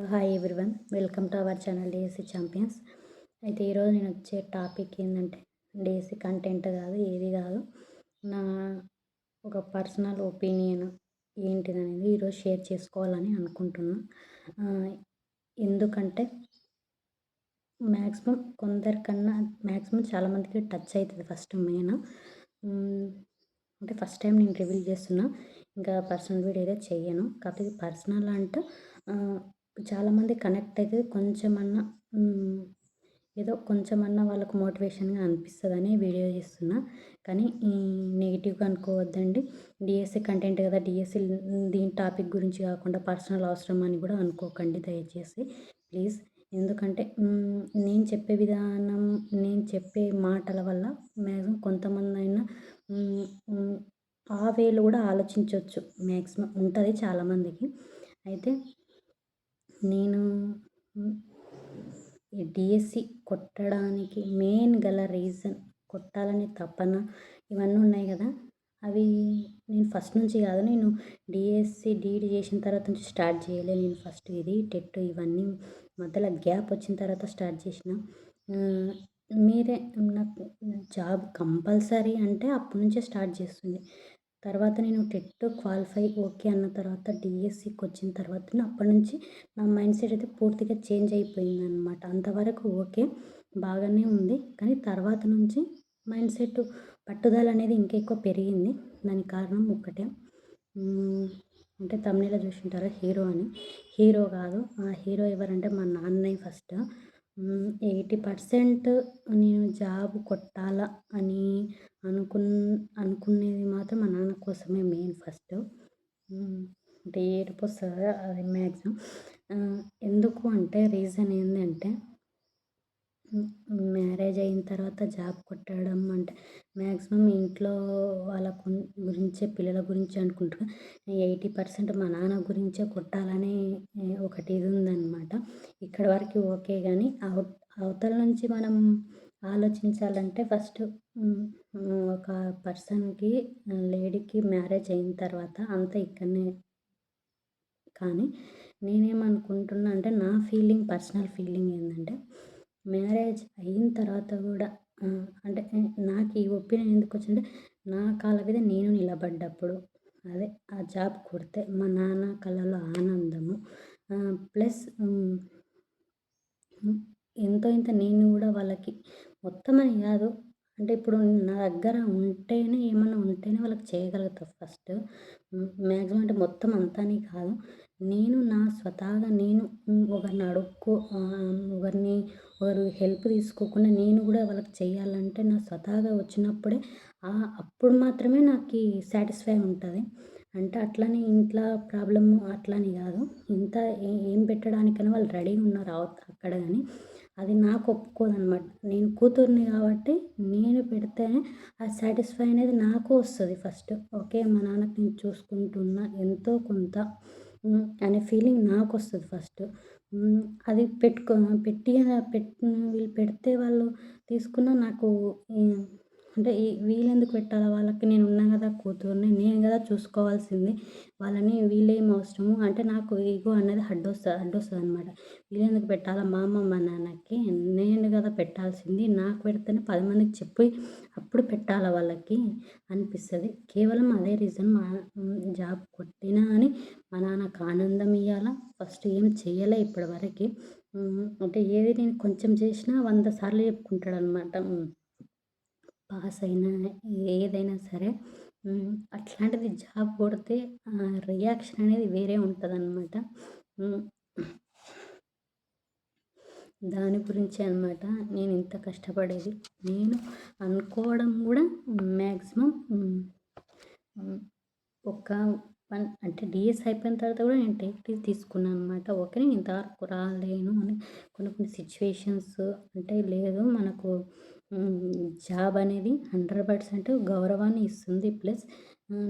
Hello hi everyone welcome to our channel DSC champions అయితే ఈరోజు నేను వచ్చే టాపిక్ ఏంటంటే డిఎస్సి కంటెంట్ కాదు ఏది కాదు. నా ఒక పర్సనల్ ఒపీనియన్ ఏంటిదనేది ఈరోజు షేర్ చేసుకోవాలని అనుకుంటున్నా. ఎందుకంటే మ్యాక్సిమం కొందరికన్నా మ్యాక్సిమం చాలామందికి టచ్ అవుతుంది ఫస్ట్ మెయిన్ అంటే ఫస్ట్ టైం నేను రివీల్ చేస్తున్నా ఇంకా పర్సనల్ వీడియో అయితే చెయ్యను కాకపోతే పర్సనల్ అంటే చాలామంది కనెక్ట్ అయితే కొంచెమన్నా ఏదో కొంచెమన్నా వాళ్ళకు మోటివేషన్గా అనిపిస్తుందని వీడియో చేస్తున్నా. కానీ నెగిటివ్గా అనుకోవద్దండి. డిఎస్సి కంటెంట్ కదా డిఎస్సి దీని టాపిక్ గురించి కాకుండా పర్సనల్ అవసరం అని కూడా అనుకోకండి దయచేసి. ప్లీజ్. ఎందుకంటే నేను చెప్పే విధానం నేను చెప్పే మాటల వల్ల మ్యాక్సిమం కొంతమంది అయినా ఆ వేలు కూడా ఆలోచించవచ్చు మ్యాక్సిమం ఉంటుంది చాలామందికి. అయితే నేను డిఎస్సి కొట్టడానికి మెయిన్ గల రీజన్ కొట్టాలని తపన ఇవన్నీ ఉన్నాయి కదా. అవి నేను ఫస్ట్ నుంచి కాదు నేను డిఎస్సి డీడీ చేసిన తర్వాత నుంచి స్టార్ట్ చేయలే. నేను ఫస్ట్ ఇది టెట్ ఇవన్నీ మధ్యలో గ్యాప్ వచ్చిన తర్వాత స్టార్ట్ చేసిన. మీరే నాకు జాబ్ కంపల్సరీ అంటే అప్పటి నుంచే స్టార్ట్ చేస్తుంది. తర్వాత నేను టెట్ క్వాలిఫై ఓకే అన్న తర్వాత డిఎస్సికి వచ్చిన తర్వాత అప్పటి నుంచి నా మైండ్ సెట్ అయితే పూర్తిగా చేంజ్ అయిపోయింది అనమాట అంతవరకు ఓకే బాగానే ఉంది. కానీ తర్వాత నుంచి మైండ్ సెట్ పట్టుదల అనేది ఇంకా ఎక్కువ పెరిగింది. దానికి కారణం ఒక్కటే. అంటే తమిళలో చూసింటారా హీరో అని. హీరో కాదు. ఆ హీరో ఎవరంటే మా నాన్నయ్య ఫస్ట్. ఎయిటీ పర్సెంట్ నేను జాబ్ కొట్టాలా అని అనుకున్ అనుకునేది మాత్రం మా నాన్న కోసమే మెయిన్ ఫస్ట్. అంటే ఏడుపు వస్తుంది? అది మ్యాక్సిమం ఎందుకు అంటే రీజన్ ఏంటంటే మ్యారేజ్ అయిన తర్వాత జాబ్ కొట్టడం అంటే మ్యాక్సిమం ఇంట్లో వాళ్ళ గురించే పిల్లల గురించి అనుకుంటారు ఎయిటీ పర్సెంట్ మా నాన్న గురించే కొట్టాలని ఒకటి ఇది ఉందన్నమాట. ఇక్కడ వరకు ఓకే కానీ అవ అవతల నుంచి మనం ఆలోచించాలంటే ఫస్ట్ ఒక పర్సన్కి లేడీకి మ్యారేజ్ అయిన తర్వాత అంతా ఇక్కడనే కానీ నేనేమనుకుంటున్నా అంటే నా ఫీలింగ్ పర్సనల్ ఫీలింగ్ ఏంటంటే మ్యారేజ్ అయిన తర్వాత కూడా అంటే నాకు ఈ ఒపీనియన్ ఎందుకు వచ్చిందంటే నా కాళ్ళ మీద నేను నిలబడ్డప్పుడు అదే ఆ జాబ్ కొడితే మా నాన్న కళ్ళలో ఆనందము. ప్లస్ ఎంతో ఇంత నేను కూడా వాళ్ళకి మొత్తం అని కాదు అంటే ఇప్పుడు నా దగ్గర ఉంటేనే ఏమన్నా ఉంటేనే వాళ్ళకి చేయగలుగుతా ఫస్ట్. మ్యాక్సిమం అంటే మొత్తం అంతా అని కాదు. నేను నా స్వతహాగా నేను ఒకరిని అడుక్కో ఒకరిని ఒకరు హెల్ప్ తీసుకోకుండా నేను కూడా వాళ్ళకి చేయాలంటే నా స్వతహాగా వచ్చినప్పుడే అప్పుడు మాత్రమే నాకు సాటిస్ఫై ఉంటుంది. అంటే అట్లానే ఇంట్లో ప్రాబ్లము అట్లని కాదు. ఇంత ఏం పెట్టడానికైనా వాళ్ళు రెడీగా ఉన్నారు అక్కడ కానీ అది నాకు ఒప్పుకోదనమాట. నేను కూతుర్ని కాబట్టి నేను పెడితే ఆ సాటిస్ఫై అనేది నాకు వస్తుంది ఫస్ట్ ఓకే మా నాన్నకి నేను చూసుకుంటున్నా ఎంతో కొంత అనే ఫీలింగ్ నాకు వస్తుంది ఫస్ట్ అది పెట్టుకో పెట్టి పెట్టి వీళ్ళు పెడితే వాళ్ళు తీసుకున్న నాకు అంటే వీళ్ళెందుకు పెట్టాలి? వాళ్ళకి నేను ఉన్నా కదా కూతుర్ని నేను కదా చూసుకోవాల్సింది. వాళ్ళని వీళ్ళేం అవసరము? అంటే నాకు ఈగో అనేది అడ్డొస్తుంది అడ్డొస్తుంది అనమాట వీళ్ళెందుకు పెట్టాలా? మా అమ్మ మా నాన్నకి నేను కదా పెట్టాల్సింది. నాకు పెడితేనే పది మందికి చెప్పి అప్పుడు పెట్టాలా వాళ్ళకి అనిపిస్తుంది. కేవలం అదే రీజన్ మా జాబ్ కొట్టినా అని మా నాన్నకు ఆనందం ఇవ్వాలా ఫస్ట్ ఏం చేయలే ఇప్పటివరకు. అంటే ఏది నేను కొంచెం చేసినా వంద సార్లు చెప్పుకుంటాడు అనమాట పాస్ అయినా ఏదైనా సరే అట్లాంటిది జాబ్ కొడితే రియాక్షన్ అనేది వేరే ఉంటుందన్నమాట. దాని గురించే అనమాట నేను ఇంత కష్టపడేది. నేను అనుకోవడం కూడా మ్యాక్సిమం ఒక వన్ అంటే డిఎస్ అయిపోయిన తర్వాత కూడా నేను టేక్ తీసుకున్నాను అనమాట ఓకే నేను ఇంతవరకు రాలేను అని కొన్ని కొన్ని సిచ్యువేషన్స్ అంటే లేదు మనకు జాబ్ అనేది హండ్రెడ్ పర్సెంట్ గౌరవాన్ని ఇస్తుంది. ప్లస్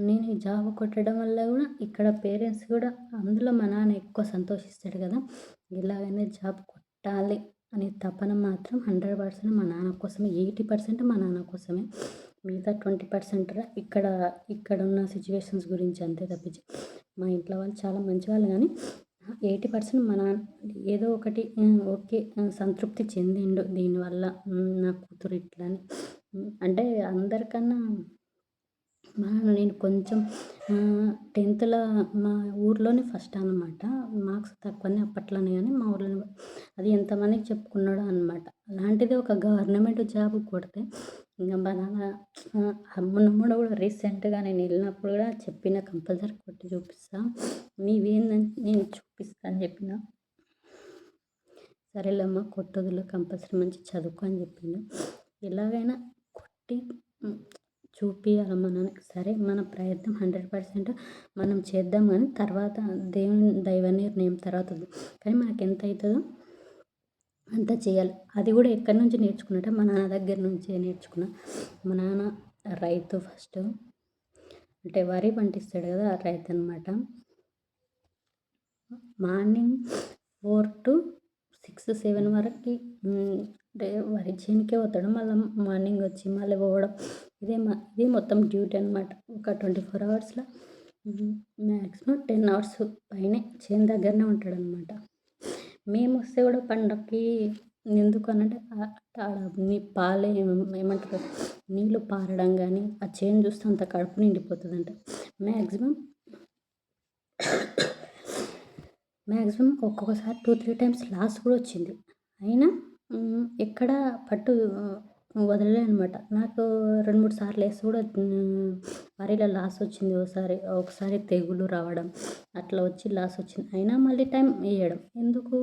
నేను ఈ జాబ్ కొట్టడం వల్ల కూడా ఇక్కడ పేరెంట్స్ కూడా అందులో మా నాన్న ఎక్కువ సంతోషిస్తాడు కదా. ఎలాగైనా జాబ్ కొట్టాలి అనే తపన మాత్రం హండ్రెడ్ పర్సెంట్ మా నాన్న కోసమే. ఎయిటీ పర్సెంట్ మా నాన్న కోసమే. మిగతా ట్వంటీ పర్సెంట్ ఇక్కడ ఇక్కడ ఉన్న సిచ్యువేషన్స్ గురించి అంతే తప్పించి. మా ఇంట్లో వాళ్ళు చాలా మంచి వాళ్ళు కానీ ఎయిటీ పర్సెంట్ మన ఏదో ఒకటి ఓకే సంతృప్తి చెందిండు దీనివల్ల నా కూతురు ఇట్లా అని అంటే అందరికన్నా మా నేను కొంచెం టెన్త్లో మా ఊర్లోనే ఫస్ట్ అనమాట మార్క్స్ తక్కువనే అప్పట్లోనే కానీ మా ఊర్లో అది ఎంతమందికి చెప్పుకున్నాడో అనమాట అలాంటిది ఒక గవర్నమెంట్ జాబ్ కొడితే ఇంకా బనానా నాన్న కూడా రీసెంట్గా నేను వెళ్ళినప్పుడు కూడా చెప్పిన కంపల్సరీ కొట్టి చూపిస్తా. నీవేందని నేను చూపిస్తా అని చెప్పిన. సరేలేమ్మా కొట్టదులో కంపల్సరీ మంచి చదువుకో అని చెప్పిండు ఎలాగైనా కొట్టి చూపియాలి మనకి సరే మన ప్రయత్నం హండ్రెడ్ పర్సెంట్ మనం చేద్దాం కానీ తర్వాత దేవుని దైవ నిర్ణయం తర్వాత కానీ మనకు ఎంత అవుతుందో అంతా చేయాలి. అది కూడా ఎక్కడి నుంచి నేర్చుకున్నట్టే మా నాన్న దగ్గర నుంచే నేర్చుకున్నా. మా నాన్న రైతు ఫస్ట్. అంటే వరి పండిస్తాడు కదా ఆ రైతు అనమాట morning four to six seven వరకు అంటే వరి చేనుకే పోతాడు. మళ్ళీ మార్నింగ్ వచ్చి మళ్ళీ పోవడం. ఇదే మా ఇది మొత్తం డ్యూటీ అనమాట ఒక ట్వంటీ ఫోర్ అవర్స్లో మ్యాక్సిమం టెన్ అవర్స్ పైనే చేను దగ్గరనే ఉంటాడనమాట మేము శివుడు కూడా ఎందుకు అనంటే ఆడ నీ పాలే ఏమంటారు? నీళ్ళు పారడం కానీ ఆ చేను చూస్తే అంత కడుపు నిండిపోతుంది అంట మ్యాక్సిమం మ్యాక్సిమం ఒక్కొక్కసారి టూ త్రీ టైమ్స్ లాస్ కూడా వచ్చింది. అయినా ఎక్కడ పట్టు వదలలేనమాట నాకు రెండు మూడు సార్లు వేసి కూడా వరిలో లాస్ వచ్చింది ఒకసారి ఒకసారి తెగులు రావడం అట్లా వచ్చి లాస్ వచ్చింది. అయినా మళ్ళీ టైం వేయడం. ఎందుకు?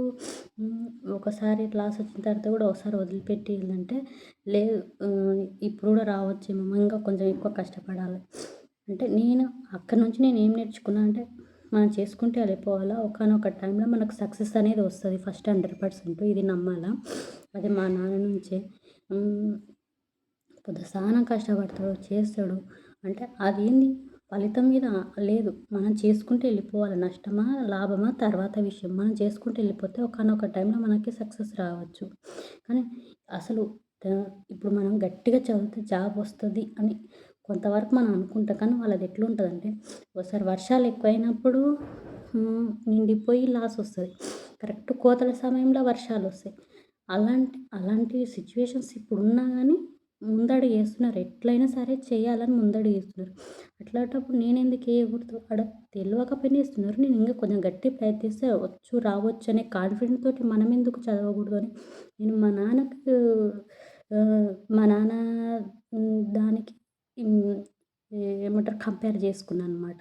ఒకసారి లాస్ వచ్చిన తర్వాత కూడా ఒకసారి వదిలిపెట్టి ఏంటంటే లేదు ఇప్పుడు కూడా రావచ్చేమో ఇంకా కొంచెం ఎక్కువ కష్టపడాలి. అంటే నేను అక్కడ నుంచి నేను ఏం నేర్చుకున్నా అంటే మనం చేసుకుంటే వెళ్ళిపోవాలా? ఒకనొక టైంలో మనకు సక్సెస్ అనేది వస్తుంది. ఫస్ట్ హండ్రెడ్ పర్సెంట్ ఇది నమ్మాలా? అది మా నాన్న నుంచే. కొద్ది సహనం కష్టపడతాడు చేస్తాడు. అంటే అదేంది? ఫలితం మీద లేదు. మనం చేసుకుంటే వెళ్ళిపోవాలి. నష్టమా లాభమా తర్వాత విషయం. మనం చేసుకుంటూ వెళ్ళిపోతే ఒకనొక టైంలో మనకి సక్సెస్ రావచ్చు. కానీ అసలు ఇప్పుడు మనం గట్టిగా చదివితే జాబ్ వస్తుంది అని కొంతవరకు మనం అనుకుంటాం. కానీ వాళ్ళది ఎట్లుంటుందంటే ఒకసారి వర్షాలు ఎక్కువైనప్పుడు నిండిపోయి లాస్ వస్తుంది. కరెక్ట్ కోతల సమయంలో వర్షాలు వస్తాయి. అలాంటి అలాంటి సిచ్యువేషన్స్ ఇప్పుడు ఉన్నా కానీ ముందడుగు వేస్తున్నారు. ఎట్లయినా సరే చేయాలని ముందడుగు వేస్తున్నారు. అట్లాంటప్పుడు నేను ఎందుకు వేయకూడదు అక్కడ తెలియకపోయినా ఇస్తున్నారు నేను ఇంకా కొంచెం గట్టి ప్రయత్నిస్తే వచ్చు రావచ్చు అనే కాన్ఫిడెంట్ తోటి మనం ఎందుకు చదవకూడదు అని. నేను మా నాన్నకు మా నాన్న దానికి ఏమంటారు కంపేర్ చేసుకున్నాను అనమాట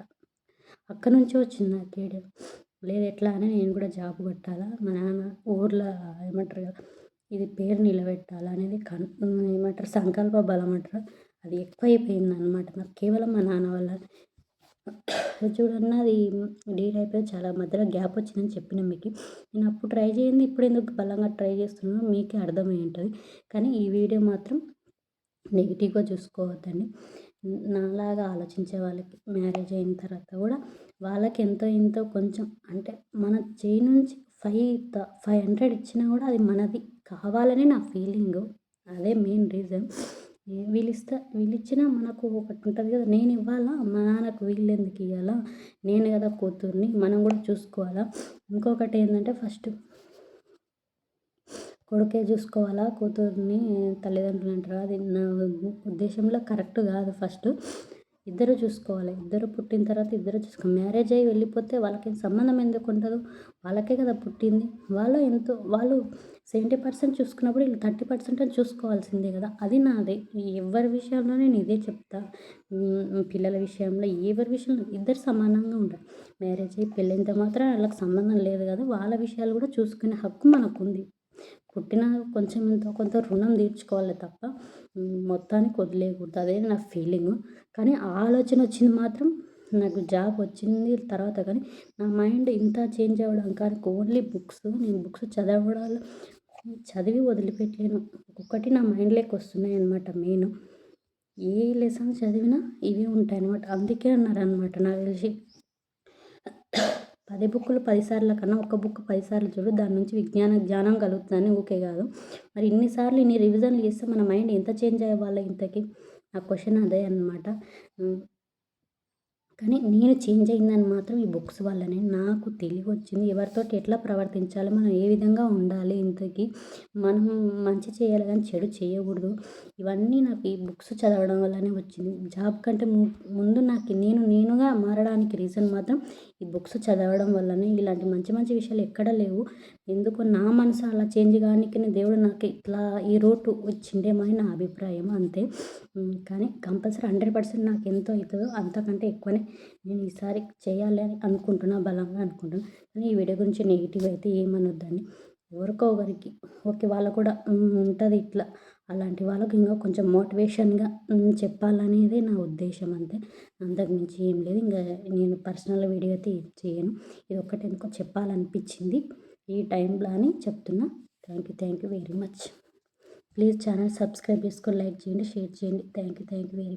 అక్కడ నుంచే వచ్చింది నాకు ఏడు లేదు ఎట్లా అని నేను కూడా జాబ్ కొట్టాలా? మా నాన్న ఊర్లో ఏమంటారు కదా ఇది పేరు నిలబెట్టాలి అనేది కన్ ఏమంటారు? సంకల్ప బలం అంటారు? అది ఎక్కువైపోయింది అనమాట నాకు కేవలం మా నాన్న వల్ల. చూడన్న అది డీల్ అయిపోయి చాలా మధ్యలో గ్యాప్ వచ్చిందని చెప్పిన మీకు. నేను అప్పుడు ట్రై చేయండి ఇప్పుడు ఎందుకు బలంగా ట్రై చేస్తున్నానో మీకే అర్థమై ఉంటుంది కానీ ఈ వీడియో మాత్రం నెగిటివ్గా చూసుకోవద్దండి. నాలాగా ఆలోచించే వాళ్ళకి మ్యారేజ్ అయిన తర్వాత కూడా వాళ్ళకి ఎంతో ఎంతో కొంచెం అంటే మన చేయి నుంచి ఫైవ్ త ఫైవ్ హండ్రెడ్ ఇచ్చినా కూడా అది మనది. కావాలని నా ఫీలింగ్. అదే మెయిన్ రీజన్. వీళ్ళిస్తా వీళ్ళు ఇచ్చినా మనకు ఒకటి ఉంటుంది కదా నేను ఇవ్వాలా? మా నాన్నకు వీళ్ళు ఎందుకు ఇవ్వాలా నేను కదా కూతుర్ని మనం కూడా చూసుకోవాలా? ఇంకొకటి ఏంటంటే ఫస్ట్ కొడుకే చూసుకోవాలా? కూతుర్ని తల్లిదండ్రులు అంటారు అది నా ఉద్దేశంలో కరెక్ట్ కాదు ఫస్ట్. ఇద్దరు చూసుకోవాలి. ఇద్దరు పుట్టిన తర్వాత ఇద్దరు చూసుకో మ్యారేజ్ అయ్యి వెళ్ళిపోతే వాళ్ళకి సంబంధం ఎందుకు ఉండదు? వాళ్ళకే కదా పుట్టింది. వాళ్ళు ఎంతో వాళ్ళు సెవెంటీ పర్సెంట్ చూసుకున్నప్పుడు వీళ్ళు థర్టీ పర్సెంట్ అని చూసుకోవాల్సిందే కదా. అది నాదే. ఎవరి విషయంలో నేను ఇదే చెప్తా. పిల్లల విషయంలో ఎవరి విషయంలో ఇద్దరు సమానంగా ఉంటారు మ్యారేజ్ అయ్యి పెళ్ళైనంత మాత్రం వాళ్ళకి సంబంధం లేదు కదా. వాళ్ళ విషయాలు కూడా చూసుకునే హక్కు మనకుంది. పుట్టిన కొంచెం ఎంతో కొంత రుణం తీర్చుకోవాలి తప్ప మొత్తానికి వదిలేయకూడదు. అదే నా ఫీలింగ్. కానీ ఆలోచన వచ్చింది మాత్రం నాకు జాబ్ వచ్చింది తర్వాత కానీ నా మైండ్ ఇంత చేంజ్ అవ్వడం కానీ ఓన్లీ బుక్స్. నేను బుక్స్ చదవడాలు చదివి వదిలిపెట్టలేను. ఒక్కొక్కటి నా మైండ్లోకి వస్తున్నాయి అనమాట మెయిన్. ఏ లెసన్ చదివినా ఇవే ఉంటాయి అనమాట అందుకే అన్నారనమాట నాకు తెలిసి. పది బుక్కులు పదిసార్ల కన్నా ఒక బుక్ పదిసార్లు చూడు దాని నుంచి విజ్ఞాన జ్ఞానం కలుగుతుందని ఊకే కాదు. మరి ఇన్నిసార్లు ఇన్ని రివిజన్లు చేస్తే మన మైండ్ ఎంత చేంజ్ అయ్యేవాళ్ళ ఇంతకీ? నా క్వశ్చన్ అదే అనమాట కానీ నేను చేంజ్ అయిందని మాత్రం ఈ బుక్స్ వల్లనే నాకు తెలివి వచ్చింది. ఎవరితో ఎట్లా ప్రవర్తించాలి మనం ఏ విధంగా ఉండాలి ఇంతకీ? మనం మంచి చేయాలి కానీ చెడు చేయకూడదు. ఇవన్నీ నాకు ఈ బుక్స్ చదవడం వల్లనే వచ్చింది. జాబ్ కంటే ముందు నాకు నేను నేనుగా మారడానికి రీజన్ మాత్రం ఈ బుక్స్ చదవడం వల్లనే ఇలాంటి మంచి మంచి విషయాలు ఎక్కడ లేవు. ఎందుకు నా మనసు అలా చేంజ్ కానీకి దేవుడు నాకు ఇట్లా ఈ రోటు వచ్చిండేమో నా అభిప్రాయం అంతే. కానీ కంపల్సరీ హండ్రెడ్ పర్సెంట్ నాకు ఎంత అవుతుందో అంతకంటే ఎక్కువనే నేను ఈసారి చేయాలి అని అనుకుంటున్నా బలంగా అనుకుంటున్నా. కానీ ఈ వీడియో గురించి నెగిటివ్ అయితే ఏమనొద్దని ఎవరికో ఒకరికి. ఓకే వాళ్ళు కూడా ఉంటుంది ఇట్లా. అలాంటి వాళ్ళకి ఇంకా కొంచెం మోటివేషన్గా చెప్పాలనేదే నా ఉద్దేశం అంతే. అంతకుమించి ఏం లేదు. ఇంకా నేను పర్సనల్ వీడియో అయితే చేయను. ఇది ఒక్కటి ఎందుకో చెప్పాలనిపించింది. ఈ టైంలో అని చెప్తున్నా. Thank you thank you very much. Please channel subscribe చేసుకొని లైక్ చేయండి షేర్ చేయండి. Thank you thank you very much.